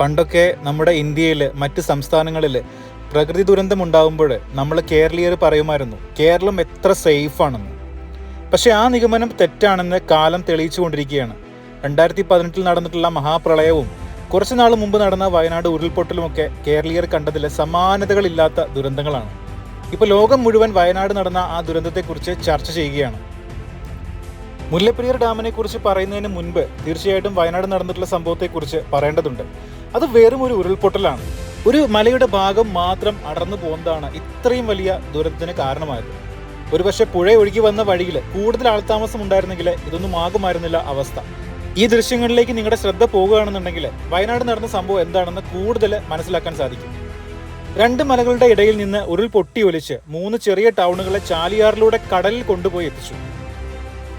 പണ്ടൊക്കെ നമ്മുടെ ഇന്ത്യയിൽ മറ്റ് സംസ്ഥാനങ്ങളിൽ പ്രകൃതി ദുരന്തം ഉണ്ടാകുമ്പോൾ നമ്മൾ കേരളീയർ പറയുമായിരുന്നു കേരളം എത്ര സേഫാണെന്ന്. പക്ഷേ ആ നിഗമനം തെറ്റാണെന്ന് കാലം തെളിയിച്ചുകൊണ്ടിരിക്കുകയാണ്. രണ്ടായിരത്തി പതിനെട്ടിൽ നടന്നിട്ടുള്ള മഹാപ്രളയവും കുറച്ചു നാൾ മുമ്പ് നടന്ന വയനാട് ഉരുൾപൊട്ടലുമൊക്കെ കേരളീയർ കണ്ടതിൽ സമാനതകളില്ലാത്ത ദുരന്തങ്ങളാണ്. ഇപ്പോൾ ലോകം മുഴുവൻ വയനാട് നടന്ന ആ ദുരന്തത്തെക്കുറിച്ച് ചർച്ച ചെയ്യുകയാണ്. മുല്ലപ്പെരിയാർ ഡാമിനെ കുറിച്ച് പറയുന്നതിന് മുൻപ് തീർച്ചയായിട്ടും വയനാട് നടന്നിട്ടുള്ള സംഭവത്തെക്കുറിച്ച് പറയേണ്ടതുണ്ട്. അത് വെറും ഒരു ഉരുൾപൊട്ടലാണ്. ഒരു മലയുടെ ഭാഗം മാത്രം അടർന്നു പോകുന്നതാണ് ഇത്രയും വലിയ ദുരന്തത്തിന് കാരണമായത്. ഒരുപക്ഷെ പുഴ ഒഴുകി വന്ന വഴിയിൽ കൂടുതൽ ആൾതാമസം ഉണ്ടായിരുന്നെങ്കിൽ ഇതൊന്നും ആകുമായിരുന്നില്ല അവസ്ഥ. ഈ ദൃശ്യങ്ങളിലേക്ക് നിങ്ങളുടെ ശ്രദ്ധ പോകുകയാണെന്നുണ്ടെങ്കിൽ വയനാട് നടന്ന സംഭവം എന്താണെന്ന് കൂടുതൽ മനസ്സിലാക്കാൻ സാധിക്കും. രണ്ട് മലകളുടെ ഇടയിൽ നിന്ന് ഉരുൾ പൊട്ടി ഒലിച്ച് മൂന്ന് ചെറിയ ടൗണുകളെ ചാലിയാറിലൂടെ കടലിൽ കൊണ്ടുപോയി എത്തിച്ചു.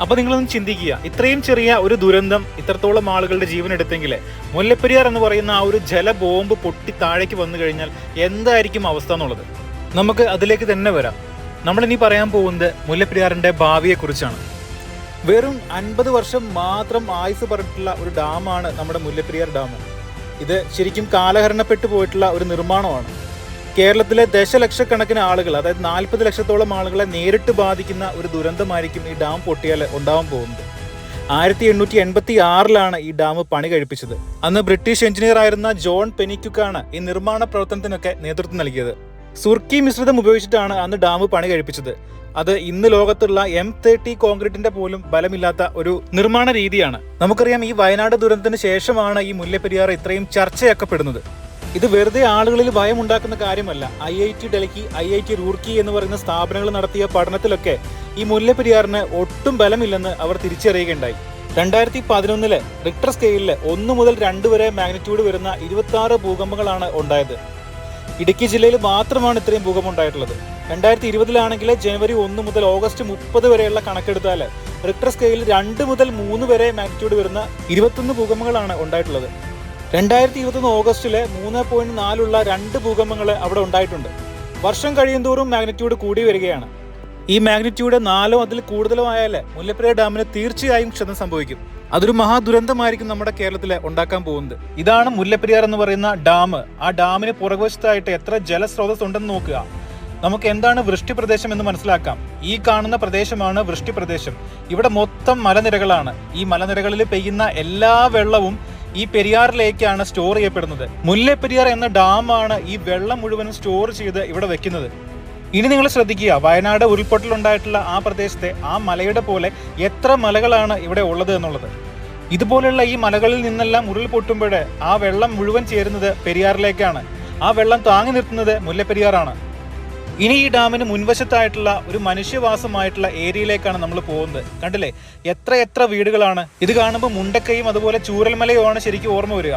അപ്പൊ നിങ്ങളൊന്ന് ചിന്തിക്കുക. ഇത്രയും ചെറിയ ഒരു ദുരന്തം ഇത്രത്തോളം ആളുകളുടെ ജീവൻ എടുത്തെങ്കിൽ മുല്ലപ്പെരിയാർ എന്ന് പറയുന്ന ആ ഒരു ജലബോംബ് പൊട്ടി താഴേക്ക് വന്നു കഴിഞ്ഞാൽ എന്തായിരിക്കും അവസ്ഥ എന്നുള്ളത്? നമുക്ക് അതിലേക്ക് തന്നെ വരാം. നമ്മൾ ഇനി പറയാൻ പോകുന്നത് മുല്ലപ്പെരിയാറിന്റെ ഭാവിയെ കുറിച്ചാണ് വെറും അൻപത് വർഷം മാത്രം ആയുസ് പറഞ്ഞിട്ടുള്ള ഒരു ഡാമാണ് നമ്മുടെ മുല്ലപ്പെരിയാർ ഡാം. ഇത് ശരിക്കും കാലഹരണപ്പെട്ടു പോയിട്ടുള്ള ഒരു നിർമ്മാണമാണ്. കേരളത്തിലെ ദശലക്ഷക്കണക്കിന് ആളുകൾ അതായത് നാൽപ്പത് ലക്ഷത്തോളം ആളുകളെ നേരിട്ട് ബാധിക്കുന്ന ഒരു ദുരന്തമായിരിക്കും ഈ ഡാം പൊട്ടിയാൽ ഉണ്ടാവാൻ പോകുന്നത്. ആയിരത്തി എണ്ണൂറ്റി എൺപത്തി ആറിലാണ് ഈ ഡാം പണി കഴിപ്പിച്ചത്. അന്ന് ബ്രിട്ടീഷ് എഞ്ചിനീയർ ആയിരുന്ന ജോൺ പെനിക്കുക്കാണ് ഈ നിർമ്മാണ പ്രവർത്തനത്തിനൊക്കെ നേതൃത്വം നൽകിയത്. സുർക്കി മിശ്രിതം ഉപയോഗിച്ചിട്ടാണ് അന്ന് ഡാം പണി കഴിപ്പിച്ചത്. അത് ഇന്ന് ലോകത്തുള്ള എം തേർട്ടി കോൺക്രീറ്റിന്റെ പോലും ബലമില്ലാത്ത ഒരു നിർമ്മാണ രീതിയാണ്. നമുക്കറിയാം ഈ വയനാട് ദുരന്തത്തിന് ശേഷമാണ് ഈ മുല്ലപ്പെരിയാർ ഇത്രയും ചർച്ചയാക്കപ്പെടുന്നത്. ഇത് വെറുതെ ആളുകളിൽ ഭയം ഉണ്ടാക്കുന്ന കാര്യമല്ല. I I T Delhi I I T Roorkee എന്ന് പറയുന്ന സ്ഥാപനങ്ങൾ നടത്തിയ പഠനത്തിലൊക്കെ ഈ മുല്ലപ്പെരിയാറിന് ഒട്ടും ബലമില്ലെന്ന് അവർ തിരിച്ചറിയുകയുണ്ടായി. രണ്ടായിരത്തി പതിനൊന്നിലെ റിക്ടർ സ്കെയിലിൽ ഒന്ന് മുതൽ രണ്ട് വരെ മാഗ്നിറ്റ്യൂഡ് വരുന്ന ഇരുപത്തി ആറ് ഭൂകമ്പങ്ങളാണ് ഉണ്ടായത്. ഇടുക്കി ജില്ലയിൽ മാത്രമാണ് ഇത്രയും ഭൂകമ്പം ഉണ്ടായിട്ടുള്ളത് രണ്ടായിരത്തി ഇരുപതിലാണെങ്കിൽ ജനുവരി ഒന്ന് മുതൽ ഓഗസ്റ്റ് മുപ്പത് വരെയുള്ള കണക്കെടുത്താൽ റിക്ടർ സ്കെയിലിൽ രണ്ട് മുതൽ മൂന്ന് വരെ മാഗ്നിറ്റ്യൂഡ് വരുന്ന ഇരുപത്തൊന്ന് ഭൂകമ്പങ്ങളാണ് ഉണ്ടായിട്ടുള്ളത്. രണ്ടായിരത്തി ഇരുപത്തൊന്ന് ഓഗസ്റ്റിലെ മൂന്ന് പോയിന്റ് നാലുള്ള രണ്ട് ഭൂകമ്പങ്ങൾ അവിടെ ഉണ്ടായിട്ടുണ്ട്. വർഷം കഴിയുന്തോറും മാഗ്നിറ്റ്യൂഡ് കൂടി വരികയാണ്. ഈ മാഗ്നിറ്റ്യൂഡ് നാലോ അതിൽ കൂടുതലോ ആയാൽ മുല്ലപ്പെരിയാർ ഡാമിന് തീർച്ചയായും ക്ഷതം സംഭവിക്കും. അതൊരു മഹാദുരന്തമായിരിക്കും നമ്മുടെ കേരളത്തിൽ ഉണ്ടാക്കാൻ പോകുന്നത്. ഇതാണ് മുല്ലപ്പെരിയാർ എന്ന് പറയുന്ന ഡാം. ആ ഡാമിന് പുറകുവശത്തായിട്ട് എത്ര ജലസ്രോതസ് ഉണ്ടെന്ന് നോക്കുക. നമുക്ക് എന്താണ് വൃഷ്ടി പ്രദേശം എന്ന് മനസ്സിലാക്കാം. ഈ കാണുന്ന പ്രദേശമാണ് വൃഷ്ടി പ്രദേശം ഇവിടെ മൊത്തം മലനിരകളാണ്. ഈ മലനിരകളിൽ പെയ്യുന്ന എല്ലാ വെള്ളവും ഈ പെരിയാറിലേക്കാണ് സ്റ്റോർ ചെയ്യപ്പെടുന്നത്. മുല്ലപ്പെരിയാർ എന്ന ഡാമാണ് ഈ വെള്ളം മുഴുവനും സ്റ്റോർ ചെയ്ത് ഇവിടെ വെക്കുന്നത്. ഇനി നിങ്ങൾ ശ്രദ്ധിക്കുക വയനാട് ഉരുൾപൊട്ടലുണ്ടായിട്ടുള്ള ആ പ്രദേശത്തെ ആ മലയുടെ പോലെ എത്ര മലകളാണ് ഇവിടെ ഉള്ളത് എന്നുള്ളത്. ഇതുപോലെയുള്ള ഈ മലകളിൽ നിന്നെല്ലാം ഉരുൾ പൊട്ടുമ്പോൾ ആ വെള്ളം മുഴുവൻ ചേരുന്നത് പെരിയാറിലേക്കാണ്. ആ വെള്ളം താങ്ങി നിർത്തുന്നത് മുല്ലപ്പെരിയാറാണ്. ഇനി ഈ ഡാമിന് മുൻവശത്തായിട്ടുള്ള ഒരു മനുഷ്യവാസമായിട്ടുള്ള ഏരിയയിലേക്കാണ് നമ്മൾ പോകുന്നത്. കണ്ടില്ലേ? എത്ര എത്ര വീടുകളാണ്. ഇത് കാണുമ്പോൾ മുണ്ടക്കയും അതുപോലെ ചൂരൽമലയുമാണ് ശരിക്കും ഓർമ്മ വരിക.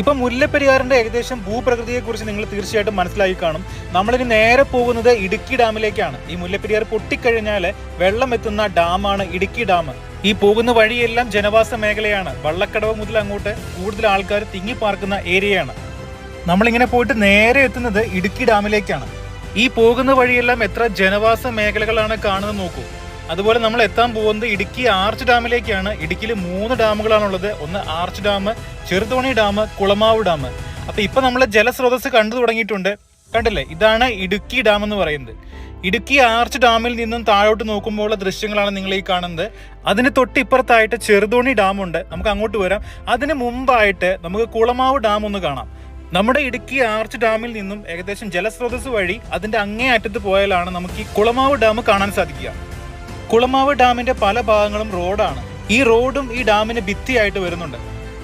ഇപ്പം മുല്ലപ്പെരിയാറിന്റെ ഏകദേശം ഭൂപ്രകൃതിയെക്കുറിച്ച് നിങ്ങൾ തീർച്ചയായിട്ടും മനസ്സിലാക്കി കാണും. നമ്മളിനി നേരെ പോകുന്നത് ഇടുക്കി ഡാമിലേക്കാണ്. ഈ മുല്ലപ്പെരിയാർ പൊട്ടിക്കഴിഞ്ഞാൽ വെള്ളം എത്തുന്ന ഡാമാണ് ഇടുക്കി ഡാം. ഈ പോകുന്ന വഴിയെല്ലാം ജനവാസ മേഖലയാണ്. വള്ളക്കടവ് മുതൽ അങ്ങോട്ട് കൂടുതൽ ആൾക്കാർ തിങ്ങി പാർക്കുന്ന ഏരിയയാണ്. നമ്മളിങ്ങനെ പോയിട്ട് നേരെ എത്തുന്നത് ഇടുക്കി ഡാമിലേക്കാണ്. ഈ പോകുന്ന വഴിയെല്ലാം എത്ര ജനവാസ മേഖലകളാണ് കാണുന്നത് നോക്കൂ. അതുപോലെ നമ്മൾ എത്താൻ പോകുന്നത് ഇടുക്കി ആർച്ച് ഡാമിലേക്കാണ്. ഇടുക്കിയിൽ മൂന്ന് ഡാമുകളാണുള്ളത്. ഒന്ന് arch dam Cheruthoni dam Kulamavu dam. അപ്പൊ ഇപ്പൊ നമ്മൾ ജലസ്രോതസ് കണ്ടു തുടങ്ങിയിട്ടുണ്ട്. കണ്ടില്ലേ? ഇതാണ് ഇടുക്കി ഡാം എന്ന് പറയുന്നത്. ഇടുക്കി ആർച്ച് ഡാമിൽ നിന്നും താഴോട്ട് നോക്കുമ്പോൾ ദൃശ്യങ്ങളാണ് നിങ്ങൾ ഈ കാണുന്നത്. അതിന് തൊട്ടിപ്പുറത്തായിട്ട് ചെറുതോണി ഡാമുണ്ട്. നമുക്ക് അങ്ങോട്ട് വരാം. അതിന് മുമ്പായിട്ട് നമുക്ക് കുളമാവ് ഡാം ഒന്ന് കാണാം. നമ്മുടെ ഇടുക്കി ആർച്ച് ഡാമിൽ നിന്നും ഏകദേശം ജലസ്രോതസ് വഴി അതിന്റെ അങ്ങേ അറ്റത്ത് പോയാലാണ് നമുക്ക് ഈ കുളമാവ് ഡാം കാണാൻ സാധിക്കുക. കുളമാവ് ഡാമിന്റെ പല ഭാഗങ്ങളും റോഡാണ്. ഈ റോഡും ഈ ഡാമിന് ഭിത്തിയായിട്ട് വരുന്നുണ്ട്.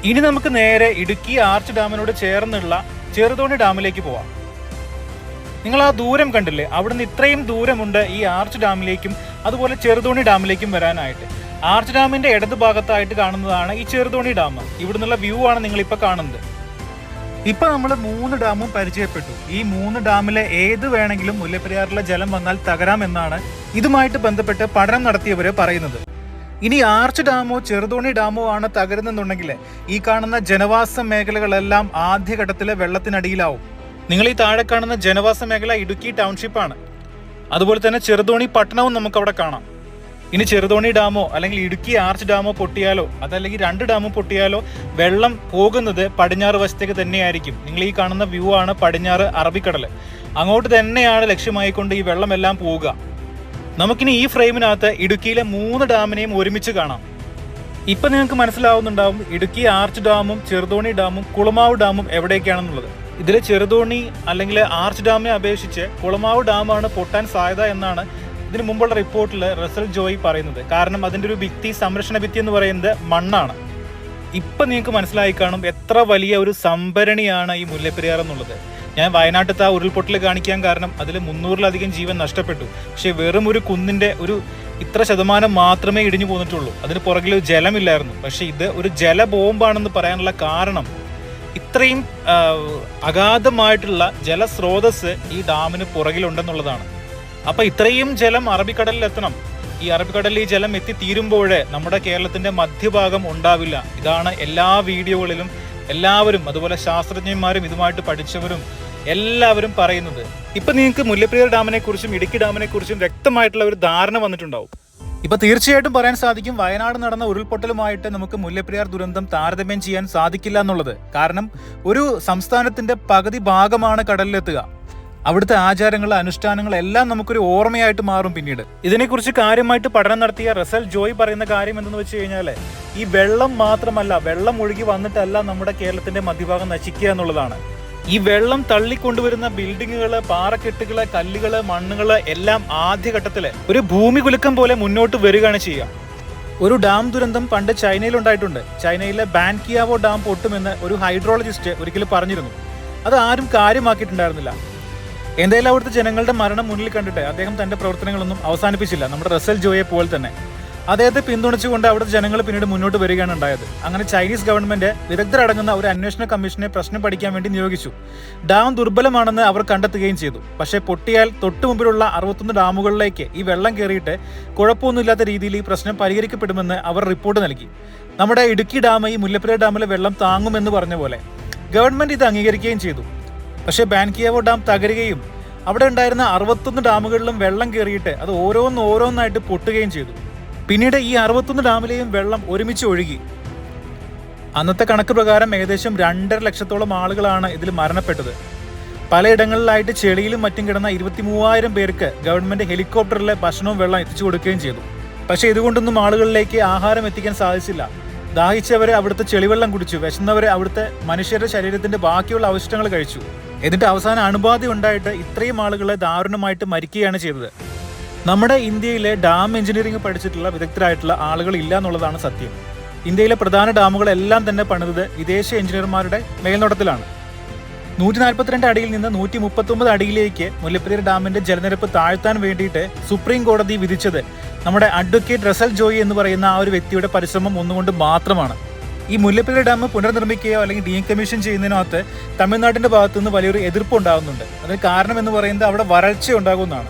ഇനി നമുക്ക് നേരെ ഇടുക്കി ആർച്ച് ഡാമിനോട് ചേർന്നുള്ള ചെറുതോണി ഡാമിലേക്ക് പോവാം. നിങ്ങൾ ആ ദൂരം കണ്ടില്ലേ? അവിടുന്ന് ഇത്രയും ദൂരമുണ്ട് ഈ ആർച്ച് ഡാമിലേക്കും അതുപോലെ ചെറുതോണി ഡാമിലേക്കും വരാനായിട്ട്. ആർച്ച് ഡാമിന്റെ ഇടത് ഭാഗത്തായിട്ട് കാണുന്നതാണ് ഈ ചെറുതോണി ഡാം. ഇവിടുന്നുള്ള വ്യൂ ആണ് നിങ്ങൾ ഇപ്പൊ കാണുന്നത്. ഇപ്പൊ നമ്മൾ മൂന്ന് ഡാമും പരിചയപ്പെട്ടു. ഈ മൂന്ന് ഡാമിലെ ഏത് വേണമെങ്കിലും മുല്ലപ്പെരിയാറിലെ ജലം വന്നാൽ തകരാമെന്നാണ് ഇതുമായിട്ട് ബന്ധപ്പെട്ട് പഠനം നടത്തിയവര് പറയുന്നത്. ഇനി ആർച്ച് ഡാമോ ചെറുതോണി ഡാമോ ആണ് തകരുന്നെന്നുണ്ടെങ്കിൽ ഈ കാണുന്ന ജനവാസ മേഖലകളെല്ലാം ആദ്യഘട്ടത്തിലെ വെള്ളത്തിനടിയിലാവും. നിങ്ങൾ ഈ താഴെ കാണുന്ന ജനവാസ മേഖല ഇടുക്കി ടൗൺഷിപ്പാണ്. അതുപോലെ തന്നെ ചെറുതോണി പട്ടണവും നമുക്ക് അവിടെ കാണാം. ഇനി ചെറുതോണി ഡാമോ അല്ലെങ്കിൽ ഇടുക്കി ആർച്ച് ഡാമോ പൊട്ടിയാലോ അതല്ലെങ്കിൽ രണ്ട് ഡാമോ പൊട്ടിയാലോ വെള്ളം പോകുന്നത് പടിഞ്ഞാറ് വശത്തേക്ക് തന്നെയായിരിക്കും. നിങ്ങൾ ഈ കാണുന്ന വ്യൂ ആണ് പടിഞ്ഞാറ് അറബിക്കടൽ അങ്ങോട്ട് തന്നെയാണ് ലക്ഷ്യമായിക്കൊണ്ട് ഈ വെള്ളമെല്ലാം പോവുക. നമുക്കിനി ഈ ഫ്രെയിമിനകത്ത് ഇടുക്കിയിലെ മൂന്ന് ഡാമിനെയും ഒരുമിച്ച് കാണാം. ഇപ്പം നിങ്ങൾക്ക് മനസ്സിലാവുന്നുണ്ടാവും ഇടുക്കി ആർച്ച് ഡാമും ചെറുതോണി ഡാമും കുളമാവ് ഡാമും എവിടേക്കാണെന്നുള്ളത് ഇതിലെ ചെറുതോണി അല്ലെങ്കിൽ ആർച്ച് ഡാമിനെ അപേക്ഷിച്ച് കുളമാവ് ഡാമാണ് പൊട്ടാൻ സാധ്യത എന്നാണ് ഇതിനു മുമ്പുള്ള റിപ്പോർട്ടിൽ റസൽ ജോയി പറയുന്നത് കാരണം അതിന്റെ ഒരു ഭിത്തി സംരക്ഷണ ഭിത്തി എന്ന് പറയുന്നത് മണ്ണാണ്. ഇപ്പൊ നിങ്ങൾക്ക് മനസ്സിലായി കാണും എത്ര വലിയ ഒരു സംഭരണിയാണ് ഈ മുല്ലപ്പെരിയാർ എന്നുള്ളത്. ഞാൻ വയനാട്ടിലത്തെ ആ ഉരുൾപൊട്ടൽ കാണിക്കാൻ കാരണം അതിൽ മുന്നൂറിലധികം ജീവൻ നഷ്ടപ്പെട്ടു. പക്ഷെ വെറും ഒരു കുന്നിന്റെ ഒരു ഇത്ര ശതമാനം മാത്രമേ ഇടിഞ്ഞു പോന്നിട്ടുള്ളൂ. അതിന് പുറകിൽ ജലമില്ലായിരുന്നു. പക്ഷേ ഇത് ഒരു ജല ബോംബാണെന്ന് പറയാനുള്ള കാരണം ഇത്രയും അഗാധമായിട്ടുള്ള ജലസ്രോതസ് ഈ ഡാമിന് പുറകിലുണ്ടെന്നുള്ളതാണ്. അപ്പൊ ഇത്രയും ജലം അറബിക്കടലിൽ എത്തണം ഈ അറബിക്കടലിൽ ഈ ജലം എത്തിത്തീരുമ്പോഴേ നമ്മുടെ കേരളത്തിന്റെ മധ്യഭാഗം ഉണ്ടാവില്ല. ഇതാണ് എല്ലാ വീഡിയോകളിലും എല്ലാവരും അതുപോലെ ശാസ്ത്രജ്ഞന്മാരും ഇതുമായിട്ട് പഠിച്ചവരും എല്ലാവരും പറയുന്നത്. ഇപ്പൊ നിങ്ങൾക്ക് മുല്ലപ്പെരിയാർ ഡാമിനെ കുറിച്ചും ഇടുക്കി ഡാമിനെ കുറിച്ചും വ്യക്തമായിട്ടുള്ള ഒരു ധാരണ വന്നിട്ടുണ്ടാവും. ഇപ്പൊ തീർച്ചയായിട്ടും പറയാൻ സാധിക്കും വയനാട് നടന്ന ഉരുൾപൊട്ടലുമായിട്ട് നമുക്ക് മുല്ലപ്പെരിയാർ ദുരന്തം താരതമ്യം ചെയ്യാൻ സാധിക്കില്ല എന്നുള്ളത്. കാരണം ഒരു സംസ്ഥാനത്തിന്റെ പകുതി ഭാഗമാണ് കടലിലെത്തുക. അവിടുത്തെ ആചാരങ്ങൾ അനുഷ്ഠാനങ്ങൾ എല്ലാം നമുക്കൊരു ഓർമ്മയായിട്ട് മാറും പിന്നീട്. ഇതിനെക്കുറിച്ച് കാര്യമായിട്ട് പഠനം നടത്തിയ റസൽ ജോയ് പറയുന്ന കാര്യം എന്തെന്ന് വെച്ച് കഴിഞ്ഞാൽ ഈ വെള്ളം മാത്രമല്ല വെള്ളം ഒഴുകി വന്നിട്ടല്ല നമ്മുടെ കേരളത്തിന്റെ മധ്യഭാഗം നശിക്കുക എന്നുള്ളതാണ്. ഈ വെള്ളം തള്ളിക്കൊണ്ടുവരുന്ന ബിൽഡിങ്ങുകൾ പാറക്കെട്ടുകൾ കല്ലുകൾ മണ്ണുകൾ എല്ലാം ആദ്യഘട്ടത്തിൽ ഒരു ഭൂമി കുലുക്കം പോലെ മുന്നോട്ട് വരികയാണ് ചെയ്യുക. ഒരു ഡാം ദുരന്തം പണ്ട് ചൈനയിൽ ഉണ്ടായിട്ടുണ്ട്. ചൈനയിലെ ബാൻകിയാവോ ഡാം പൊട്ടുമെന്ന് ഒരു ഹൈഡ്രോളജിസ്റ്റ് ഒരിക്കലും പറഞ്ഞിരുന്നു. അത് ആരും കാര്യമാക്കിയിട്ടുണ്ടായിരുന്നില്ല. എന്തായാലും അവിടുത്തെ ജനങ്ങളുടെ മരണം മുന്നിൽ കണ്ടിട്ട് അദ്ദേഹം തന്റെ പ്രവർത്തനങ്ങളൊന്നും അവസാനിപ്പിച്ചില്ല. നമ്മുടെ റസൽ ജോയെ പോലെ തന്നെ. അദ്ദേഹത്തെ പിന്തുണച്ചുകൊണ്ട് അവിടുത്തെ ജനങ്ങൾ പിന്നീട് മുന്നോട്ട് വരികയാണ് ഉണ്ടായത്. അങ്ങനെ ചൈനീസ് ഗവൺമെന്റ് വിദഗ്ധരടങ്ങുന്ന ഒരു അന്വേഷണ കമ്മീഷനെ പ്രശ്നം പഠിക്കാൻ വേണ്ടി നിയോഗിച്ചു. ഡാം ദുർബലമാണെന്ന് അവർ കണ്ടെത്തുകയും ചെയ്തു. പക്ഷേ പൊട്ടിയാൽ തൊട്ടു മുമ്പിലുള്ള അറുപത്തൊന്ന് ഡാമുകളിലേക്ക് ഈ വെള്ളം കയറിയിട്ട് കുഴപ്പമൊന്നുമില്ലാത്ത രീതിയിൽ ഈ പ്രശ്നം പരിഹരിക്കപ്പെടുമെന്ന് അവർ റിപ്പോർട്ട് നൽകി. നമ്മുടെ ഇടുക്കി ഡാം ഈ മുല്ലപ്പെരിയാർ ഡാമിലെ വെള്ളം താങ്ങുമെന്ന് പറഞ്ഞ പോലെ ഗവൺമെന്റ് ഇത് അംഗീകരിക്കുകയും ചെയ്തു. പക്ഷേ ബാൻകിയാവോ ഡാം തകരുകയും അവിടെ ഉണ്ടായിരുന്ന അറുപത്തൊന്ന് ഡാമുകളിലും വെള്ളം കയറിയിട്ട് അത് ഓരോന്ന് ഓരോന്നായിട്ട് പൊട്ടുകയും ചെയ്തു. പിന്നീട് ഈ അറുപത്തൊന്ന് ഡാമിലെയും വെള്ളം ഒരുമിച്ച് ഒഴുകി. അന്നത്തെ കണക്ക് പ്രകാരം ഏകദേശം രണ്ടര ലക്ഷത്തോളം ആളുകളാണ് ഇതിൽ മരണപ്പെട്ടത്. പലയിടങ്ങളിലായിട്ട് ചെളിയിലും മറ്റും കിടന്ന ഇരുപത്തി മൂവായിരം പേർക്ക് ഗവൺമെന്റ് ഹെലികോപ്റ്ററിലെ ഭക്ഷണവും വെള്ളം എത്തിച്ചു കൊടുക്കുകയും ചെയ്തു. പക്ഷേ ഇതുകൊണ്ടൊന്നും ആളുകളിലേക്ക് ആഹാരം എത്തിക്കാൻ സാധിച്ചില്ല. ദാഹിച്ചവരെ അവിടുത്തെ ചെളിവെള്ളം കുടിച്ചു. വിശന്നവരെ അവിടുത്തെ മനുഷ്യരുടെ ശരീരത്തിന്റെ ബാക്കിയുള്ള അവശിഷ്ടങ്ങൾ കഴിച്ചു. എന്നിട്ട് അവസാനം അണുബാധ ഉണ്ടായിട്ട് ഇത്രയും ആളുകളെ ദാരുണമായിട്ട് മരിക്കുകയാണ് ചെയ്തത്. നമ്മുടെ ഇന്ത്യയിലെ ഡാം എഞ്ചിനീയറിംഗ് പഠിച്ചിട്ടുള്ള വിദഗ്ധരായിട്ടുള്ള ആളുകൾ ഇല്ല എന്നുള്ളതാണ് സത്യം. ഇന്ത്യയിലെ പ്രധാന ഡാമുകളെല്ലാം തന്നെ പണിതത് വിദേശ എഞ്ചിനീയർമാരുടെ മേൽനോട്ടത്തിലാണ്. നൂറ്റി നാൽപ്പത്തിരണ്ട് അടിയിൽ നിന്ന് നൂറ്റി മുപ്പത്തൊമ്പത് അടിയിലേക്ക് മുല്ലപ്പെരിയാർ ഡാമിന്റെ ജലനിരപ്പ് താഴ്ത്താൻ വേണ്ടിയിട്ട് സുപ്രീം കോടതി വിധിച്ചത് നമ്മുടെ അഡ്വക്കേറ്റ് റസൽ ജോയി എന്ന് പറയുന്ന ആ ഒരു വ്യക്തിയുടെ പരിശ്രമം ഒന്നുകൊണ്ട് മാത്രമാണ്. ഈ മുല്ലപ്പള്ളി ഡാം പുനർനിർമ്മിക്കുകയോ അല്ലെങ്കിൽ ഡീകമ്മീഷൻ ചെയ്യുന്നതിനകത്ത് തമിഴ്നാട്ടിന്റെ ഭാഗത്തു നിന്ന് വലിയൊരു എതിർപ്പ് ഉണ്ടാകുന്നുണ്ട്. അതിന് കാരണം എന്ന് പറയുന്നത് അവിടെ വരൾച്ച ഉണ്ടാകുമെന്നാണ്.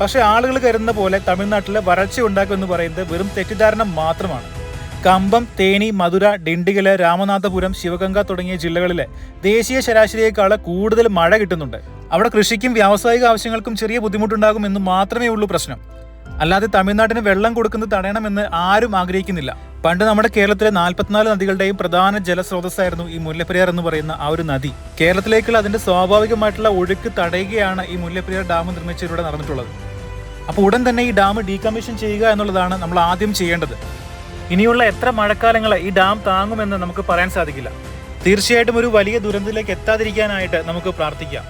പക്ഷേ ആളുകൾ കരുതുന്ന പോലെ തമിഴ്നാട്ടിലെ വരൾച്ച ഉണ്ടാക്കും എന്ന് പറയുന്നത് വെറും തെറ്റിദ്ധാരണ മാത്രമാണ്. കമ്പം തേനി മധുര ഡിണ്ടിഗൽ രാമനാഥപുരം ശിവഗംഗ തുടങ്ങിയ ജില്ലകളിലെ ദേശീയ ശരാശരിയേക്കാൾ കൂടുതൽ മഴ കിട്ടുന്നുണ്ട്. അവിടെ കൃഷിക്കും വ്യാവസായിക ആവശ്യങ്ങൾക്കും ചെറിയ ബുദ്ധിമുട്ടുണ്ടാകും എന്ന് മാത്രമേ ഉള്ളൂ പ്രശ്നം. അല്ലാതെ തമിഴ്നാട്ടിന് വെള്ളം കൊടുക്കുന്നത് തടയണമെന്ന് ആരും ആഗ്രഹിക്കുന്നില്ല. പണ്ട് നമ്മുടെ കേരളത്തിലെ നാൽപ്പത്തിനാല് നദികളുടെയും പ്രധാന ജലസ്രോതസ്സായിരുന്നു ഈ മുല്ലപ്പെരിയാർ എന്ന് പറയുന്ന ആ ഒരു നദി. കേരളത്തിലേക്കുള്ള അതിന്റെ സ്വാഭാവികമായിട്ടുള്ള ഒഴുക്ക് തടയുകയാണ് ഈ മുല്ലപ്പെരിയാർ ഡാം നിർമ്മിച്ചതിലൂടെ നടന്നിട്ടുള്ളത്. അപ്പോൾ ഉടൻ തന്നെ ഈ ഡാം ഡീകമ്മീഷൻ ചെയ്യുക എന്നുള്ളതാണ് നമ്മൾ ആദ്യം ചെയ്യേണ്ടത്. ഇനിയുള്ള എത്ര മഴക്കാലങ്ങളെ ഈ ഡാം താങ്ങുമെന്ന് നമുക്ക് പറയാൻ സാധിക്കില്ല. തീർച്ചയായിട്ടും ഒരു വലിയ ദുരന്തത്തിലേക്ക് എത്താതിരിക്കാനായിട്ട് നമുക്ക് പ്രാർത്ഥിക്കാം.